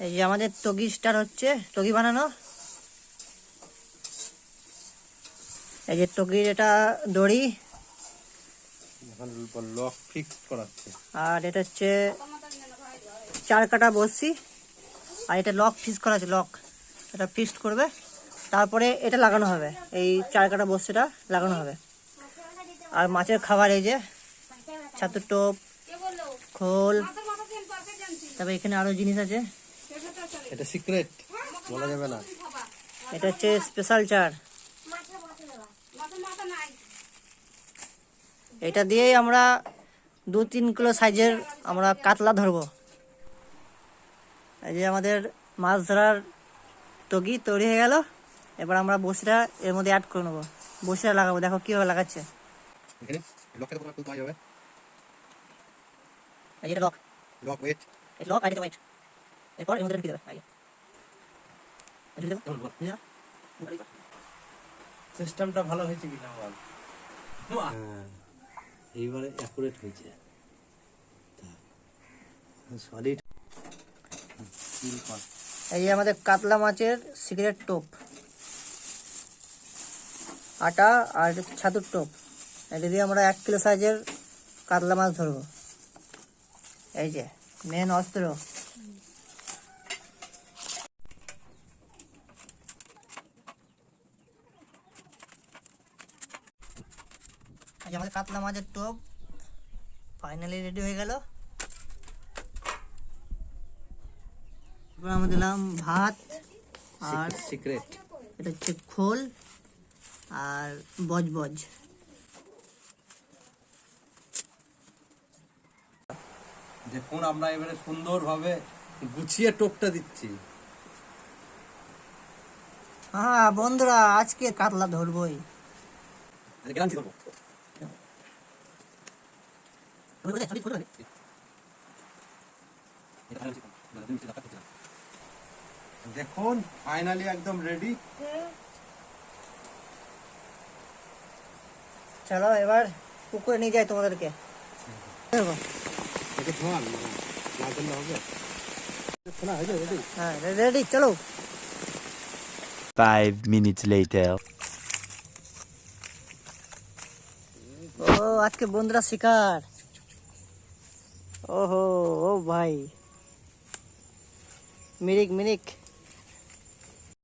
এই যে আমাদের তগি স্টার হচ্ছে। তগি বানানো। এই যে তগির এটা দড়ি। আর এটা হচ্ছে চার কাটা বসছি আর এটা লক ফিক্স করা আছে লক এটা ফিক্সড করবে। তারপরে এটা লাগানো হবে। এই চার কাটা বস্তিটা লাগানো হবে। আর মাছের খাবার এই যে ছাতুর টোপ খোল। তারপরে এখানে আরও জিনিস আছে। এটা সিক্রেট বলা যাবে না। এটা হচ্ছে স্পেশাল চার এটা দিয়েই আমরা দু তিন কিলো সাইজের আমরা কাতলা ধরবো। এই যে আমাদের মাছ ধরার তগি তৈরি হয়ে গেল। এবার আমরা বসিটা এর মধ্যে অ্যাড করে নেব। বসিটা লাগাবো দেখো কীভাবে লাগাচ্ছে। লক লক ওয়েট লক আর এটা ওয়াইট এরপর এর মধ্যে ঢুকে দেবে আগে। দেবো? সিস্টেমটা ভালো হয়েছে কিনা বল? হ্যাঁ এইবারে অ্যাকুরেট হয়েছে। সলিড এই যে আমাদের কাতলা মাছের সিগারেট টোপ। আটা আর ছাতুর টোপ। এটা দিয়ে আমরা এক কিলো সাইজের কাতলা মাছ ধরবো। এই যে মেন অস্ত্র। এই যে আমাদের কাতলা মাছের টোপ ফাইনালি রেডি হয়ে গেল। এবার আমরা দিলাম ভাত আর সিক্রেট এটা হচ্ছে খোল আর বজ বজ দেখুন আমরা এবারে সুন্দরভাবে গুছিয়ে টোপটা দিচ্ছি। হ্যাঁ বন্ধুরা আজকে কাতলা ধরবই। দেখুন ফাইনালি একদম রেডি চলো এবার পুকুরে নিয়ে যাই তোমাদেরকে। দেখো এটা ধোয়ান না করলে হবে। শোনা হয়েছে রেডি হ্যাঁ রেডি চলো। Five minutes later. ও আজকে বন্ধুরা শিকার। ওহো ও ভাই। মিরিক মিরিক।